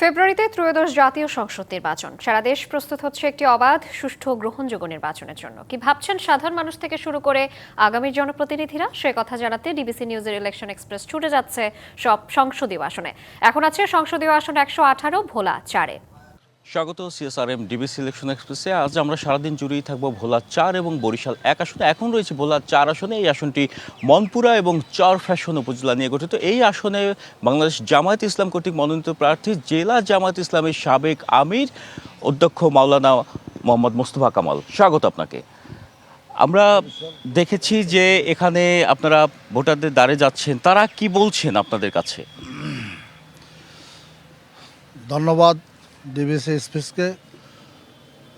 ফেব্রুয়ারিতে ত্রয়োদশ জাতীয় সংসদ নির্বাচন। সারা দেশ প্রস্তুত হচ্ছে একটি অবাধ, সুষ্ঠু গ্রহণযোগ্য নির্বাচনের জন্য। কি ভাবছেন সাধারণ মানুষ থেকে শুরু করে আগামী জনপ্রতিনিধিরা? সে কথা জানাতে ডিবিসি নিউজের ইলেকশন এক্সপ্রেস ছুটে যাচ্ছে সব সংসদীয় আসনে। এখন আছে সংসদীয় আসন একশো আঠারো, ভোলা চারে। স্বাগত সিএসআরএম ডিবি সিলেকশন এক্সপ্রেসে আজ আমরা সারাদিন জুড়েই থাকব ভোলা চার এবং বরিশাল এক আসনে। এখন রয়েছে ভোলা চার আসনে, এই আসনটি মনপুরা এবং চর ফ্যাশন উপজেলা নিয়ে গঠিত। এই আসনে বাংলাদেশ জামায়াত ইসলাম কর্তৃক মনোনীত প্রার্থী জেলা জামায়াত ইসলামের সাবেক আমির, অধ্যক্ষ মাওলানা মোহাম্মদ মোস্তফা কামাল। স্বাগত আপনাকে। আমরা দেখেছি যে এখানে আপনারা ভোটারদের দ্বারে যাচ্ছেন। তারা কি বলছেন আপনাদের কাছে? ধন্যবাদ। ডিবিসি স্পিচকে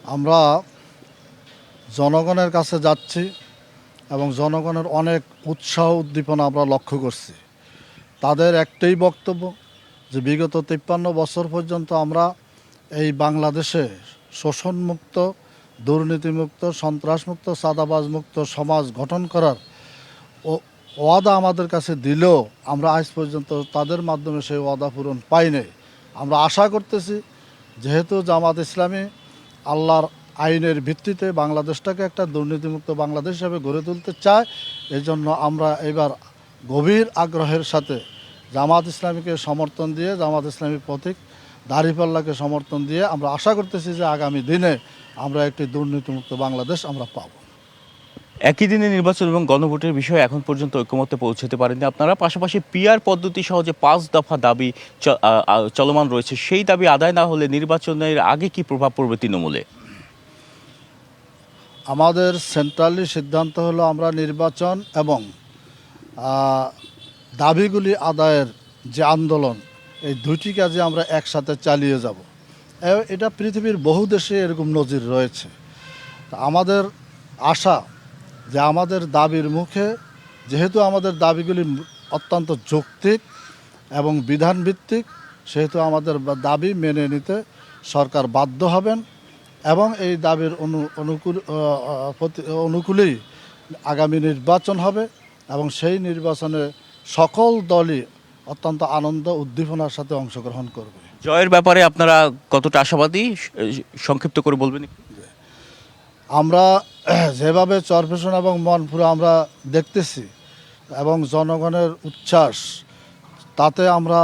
আমরা জনগণের কাছে যাচ্ছি এবং জনগণের অনেক উৎসাহ উদ্দীপনা আমরা লক্ষ্য করছি। তাদের একটাই বক্তব্য যে বিগত তিপ্পান্ন বছর পর্যন্ত আমরা এই বাংলাদেশে শোষণমুক্ত, দুর্নীতিমুক্ত, সন্ত্রাসমুক্ত, চাঁদাবাজমুক্ত সমাজ গঠন করার ওয়াদা আমাদের কাছে দিলেও আমরা আজ পর্যন্ত তাদের মাধ্যমে সেই ওয়াদা পূরণ পাই নাই আমরা আশা করতেছি যেহেতু জামাত ইসলামী আল্লাহর আইনের ভিত্তিতে বাংলাদেশটাকে একটা দুর্নীতিমুক্ত বাংলাদেশ হিসাবে গড়ে তুলতে চায় এই জন্য আমরা এবার গভীর আগ্রহের সাথে জামাত ইসলামীকে সমর্থন দিয়ে, জামাত ইসলামী প্রতীক দাড়িপাল্লাকে সমর্থন দিয়ে আমরা আশা করতেছি যে আগামী দিনে আমরা একটি দুর্নীতিমুক্ত বাংলাদেশ আমরা পাবো। একই দিনে নির্বাচন এবং গণভোটের বিষয়ে এখন পর্যন্ত ঐক্যমত্যে পৌঁছতে পারেননি আপনারা। পাশাপাশি পিআর পদ্ধতি সহ যে পাঁচ দফা দাবি চলমান রয়েছে, সেই দাবি আদায় না হলে নির্বাচনের আগে কি প্রভাব পড়বে তৃণমূলে? আমাদের সেন্ট্রালি সিদ্ধান্ত হলো আমরা নির্বাচন এবং দাবিগুলি আদায়ের যে আন্দোলন, এই দুইটি কাজে আমরা একসাথে চালিয়ে যাব। এটা পৃথিবীর বহু দেশে এরকম নজির রয়েছে। আমাদের আশা যে আমাদের দাবির মুখে, যেহেতু আমাদের দাবিগুলি অত্যন্ত যৌক্তিক এবং বিধানভিত্তিক, সেহেতু আমাদের দাবি মেনে নিতে সরকার বাধ্য হবেন এবং এই দাবির অনু, অনুকূল অনুকূলেই আগামী নির্বাচন হবে এবং সেই নির্বাচনে সকল দলই অত্যন্ত আনন্দ উদ্দীপনার সাথে অংশগ্রহণ করবে জয়ের ব্যাপারে আপনারা কতটা আশাবাদী সংক্ষিপ্ত করে বলবেন একটু? আমরা যেভাবে চরফেশন এবং মনপুরা আমরা দেখতেছি এবং জনগণের উচ্ছ্বাস তাতে আমরা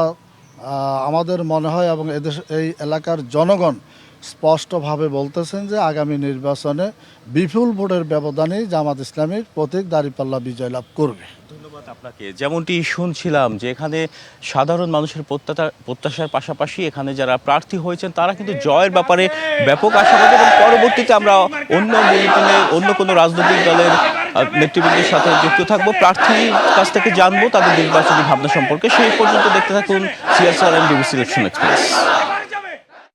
আমাদের মনে হয় এবং এদেশ এই এলাকার জনগণ স্পষ্টভাবে বলতেছেন যে আগামী নির্বাচনে বিপুল ভোটের ব্যবধানেই জামাত ইসলামের প্রতীক দাঁড়িপাল্লা বিজয় লাভ করবে। ধন্যবাদ আপনাকে। যেমনটি শুনছিলাম যে এখানে সাধারণ মানুষের প্রত্যাশা প্রত্যাশার পাশাপাশি এখানে যারা প্রার্থী হয়েছেন, তারা কিন্তু জয়ের ব্যাপারে ব্যাপক আশাবাদী এবং পরবর্তীতে আমরা অন্য অন্য কোনো রাজনৈতিক দলের নেতৃবৃন্দের সাথে যুক্ত থাকব। প্রার্থীর কাছ থেকে জানব তাদের নির্বাচনী ভাবনা সম্পর্কে। সেই পর্যন্ত দেখতে থাকুন CSR M DB selection express